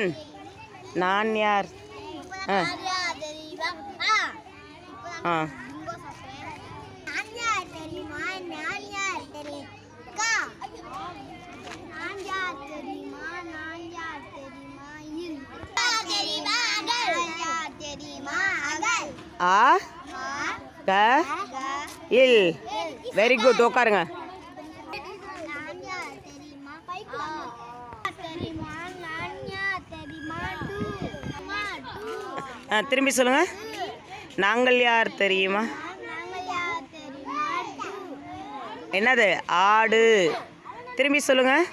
நான் நான் யார் ஆ ஆ. ஆ க. இல். வெரி குட் உட்காருங்க ஆ திரும்பி சொல்லுங்கள் நாங்கள் யார் தெரியுமா? என்னது? ஆடு. திரும்பி சொல்லுங்கள்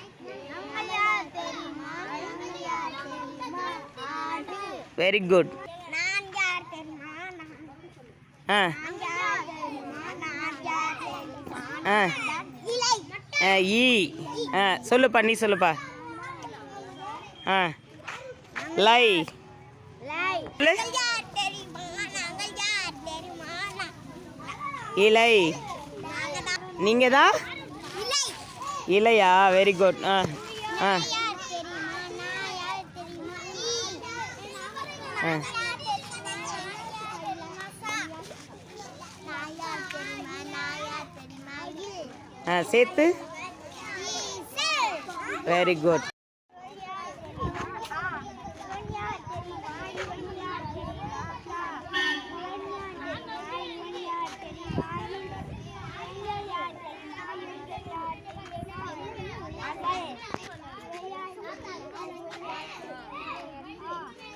வெரி குட் ஆ. ஆ ஈ. ஆ சொல்லுப்பா நீ சொல்லுப்பா. ஆ. லை. இலை. நீங்க தான்? இலையா? வெரி குட் ஆ ஆ. ஆ. சேர்த்து. வெரி குட்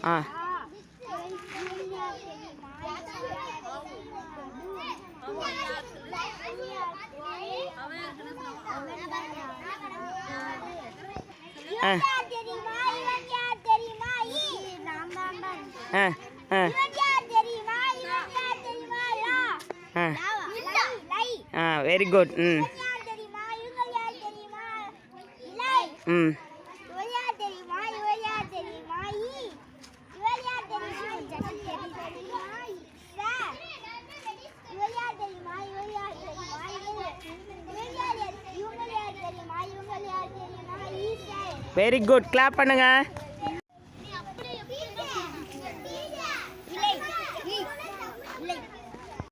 ஆ. ஆ. ஆ ஆ. வெரி குட் ம். ம். வெரி குட் கிளாப் பண்ணுங்க